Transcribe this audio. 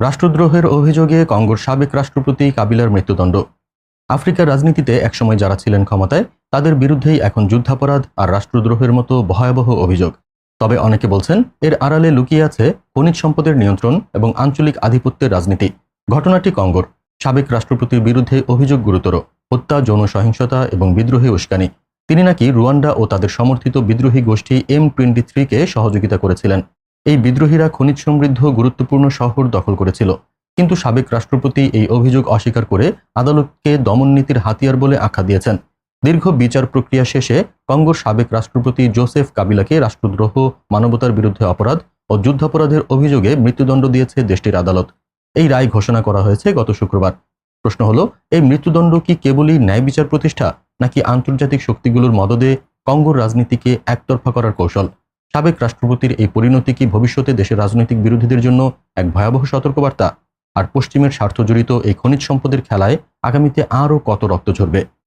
রাষ্ট্রদ্রোহের অভিযোগে কঙ্গোর সাবেক রাষ্ট্রপতি কাবিলার মৃত্যুদণ্ড। আফ্রিকার রাজনীতিতে একসময় যারা ছিলেন ক্ষমতায়, তাদের বিরুদ্ধেই এখন যুদ্ধাপরাধ আর রাষ্ট্রদ্রোহের মতো ভয়াবহ অভিযোগ। তবে অনেকে বলছেন, এর আড়ালে লুকিয়ে আছে খনিজ সম্পদের নিয়ন্ত্রণ এবং আঞ্চলিক আধিপত্যের রাজনীতি। ঘটনাটি কঙ্গোর। সাবেক রাষ্ট্রপতির বিরুদ্ধে অভিযোগ গুরুতর। হত্যা, যৌন সহিংসতা এবং বিদ্রোহী উস্কানি। তিনি নাকি রুয়ান্ডা ও তাদের সমর্থিত বিদ্রোহী গোষ্ঠী এম টোয়েন্টি থ্রিকে সহযোগিতা করেছিলেন। এই বিদ্রোহীরা খনিজ সমৃদ্ধ গুরুত্বপূর্ণ শহর দখল করেছিল। কিন্তু সাবেক রাষ্ট্রপতি এই অভিযোগ অস্বীকার করে আদালতকে দমন নীতির হাতিয়ার বলে আখ্যা দিয়েছেন। দীর্ঘ বিচার প্রক্রিয়া শেষে কঙ্গোর সাবেক রাষ্ট্রপতি জোসেফ কাবিলাকে রাষ্ট্রদ্রোহ, মানবতার বিরুদ্ধে অপরাধ ও যুদ্ধাপরাধের অভিযোগে মৃত্যুদণ্ড দিয়েছে দেশটির আদালত। এই রায় ঘোষণা করা হয়েছে গত শুক্রবার। প্রশ্ন হলো, এই মৃত্যুদণ্ড কি কেবলই ন্যায় বিচার প্রতিষ্ঠা নাকি আন্তর্জাতিক শক্তিগুলোর মদদে কঙ্গোর রাজনীতিকে একতরফা করার কৌশল? সাবেক রাষ্ট্রপতির এই পরিণতি কি ভবিষ্যতে দেশের রাজনৈতিক বিরোধীদের জন্য এক ভয়াবহ সতর্কবার্তা? আর পশ্চিমের স্বার্থজড়িত এই খনিজ সম্পদের খেলায় আগামীতে আরও কত রক্ত ঝরবে?